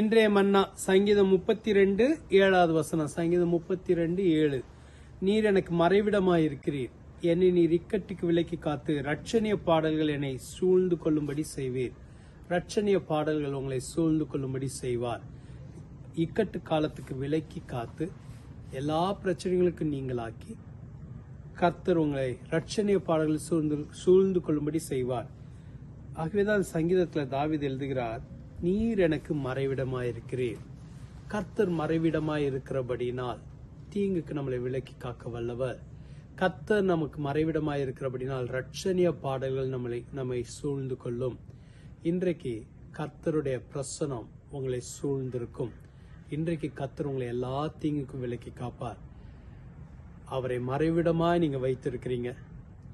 இன்றைய மன்னா சங்கீதம் முப்பத்தி ரெண்டு ஏழாவது வசனம். சங்கீதம் முப்பத்தி ரெண்டு ஏழு. நீர் எனக்கு மறைவிடமாயிருக்கிறீர். என்னை நீர் இக்கட்டுக்கு விலக்கி காத்து ரட்சணிய பாடல்கள் என்னை சூழ்ந்து கொள்ளும்படி செய்வீர் ரட்சணிய பாடல்கள் உங்களை சூழ்ந்து கொள்ளும்படி செய்வார். இக்கட்டு காலத்துக்கு விலக்கி காத்து எல்லா பிரச்சனைகளுக்கும் நீங்களாக்கி கர்த்தர் உங்களை ரட்சணிய பாடல்கள் சூழ்ந்து சூழ்ந்து கொள்ளும்படி செய்வார். ஆகவேதான் சங்கீதத்தில் தாவித் எழுதுகிறார் நீர் எனக்கு மறைவிடமாயிருக்கிறீர். கர்த்தர் மறைவிடமாயிருக்கிறபடினால் தீங்குக்கு நம்மளை விலக்கி காக்க வல்லவர். கர்த்தர் நமக்கு மறைவிடமாயிருக்கிறபடினால் ரட்சணிய பாடல்கள் நம்மளை நம்மை சூழ்ந்து கொள்ளும். இன்றைக்கு கர்த்தருடைய பிரசனம் உங்களை சூழ்ந்திருக்கும். இன்றைக்கு கர்த்தர் உங்களை எல்லா தீங்குக்கும் விலக்கி காப்பார். அவரை மறைவிடமாய் நீங்க வைத்திருக்கிறீங்க.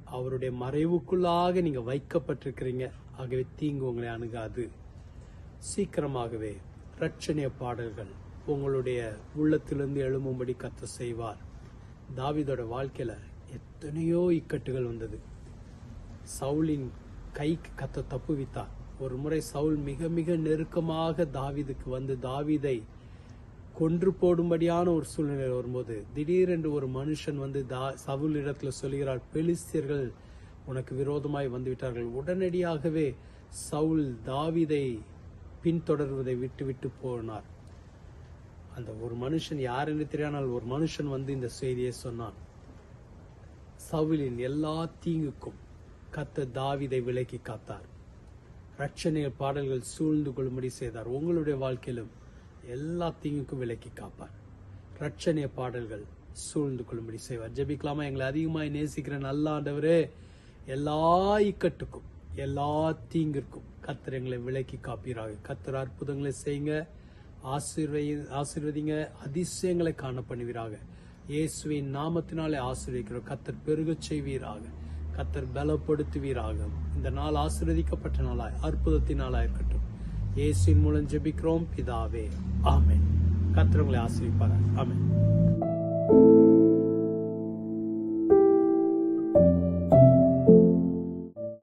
அவருடைய மறைவுக்குள்ளாக நீங்க வைக்கப்பட்டிருக்கிறீங்க. ஆகவே தீங்கு உங்களை அணுகாது. சீக்கிரமாகவே ரட்சணிய பாடல்கள் உங்களுடைய உள்ளத்திலிருந்து எழும்பும்படி கத்த செய்வார். தாவிதோட வாழ்க்கையில எத்தனையோ இக்கட்டுகள் வந்தது. சவுலின் கைக்கு கத்த தப்புவித்தார். ஒரு முறை சவுல் மிக மிக நெருக்கமாக தாவிதுக்கு வந்து தாவிதை கொன்று போடும்படியான ஒரு சூழ்நிலை வரும்போது திடீரென்று ஒரு மனுஷன் வந்து தா சவுல் இடத்துல சொல்கிறார் பெலிஸ்தியர்கள் உனக்கு விரோதமாய் வந்துவிட்டார்கள். உடனடியாகவே சவுல் தாவிதை பின்தொடர்வதை விட்டுவிட்டு போனார். அந்த ஒரு மனுஷன் யார் என்று தெரியாமல் ஒரு மனுஷன் வந்து இந்த செய்தியை சொன்னான். சவுலின் எல்லா தீங்குக்கும் கத்த தாவிதை விலக்கி காத்தார். ரட்சணைய பாடல்கள் சூழ்ந்து கொள்ளும்படி செய்தார். உங்களுடைய வாழ்க்கையிலும் எல்லா தீங்குக்கும் விலக்கி காப்பார். ரட்சணைய பாடல்கள் சூழ்ந்து கொள்ளும்படி செய்வார். ஜெபிக்கலாமா? எங்களை அதிகமாய் நேசிக்கிற நல்ல ஆண்டவரே எல்லா இக்கட்டுக்கும் எல்லா தீங்கிற்கும் கத்தர் எங்களை விலக்கி காப்பீராக. கத்தர் அற்புதங்களை செய்யுங்க. ஆசீர்வதி ஆசீர்வதிங்க. அதிசயங்களை காண பண்ணுவீராக. இயேசுவின் நாமத்தினாலே ஆசீர்வதிக்கிறோம். கத்தர் பெருகச் செய்வீராக. கத்தர் பலப்படுத்துவீராக. இந்த நாள் ஆசீர்வதிக்கப்பட்ட நாளாய் அற்புதத்தின் இருக்கட்டும். இயேசுவின் மூலம் ஜெபிக்கிறோம். பிதாவே. ஆமேன். கத்தர் உங்களை ஆசீர்விப்பார்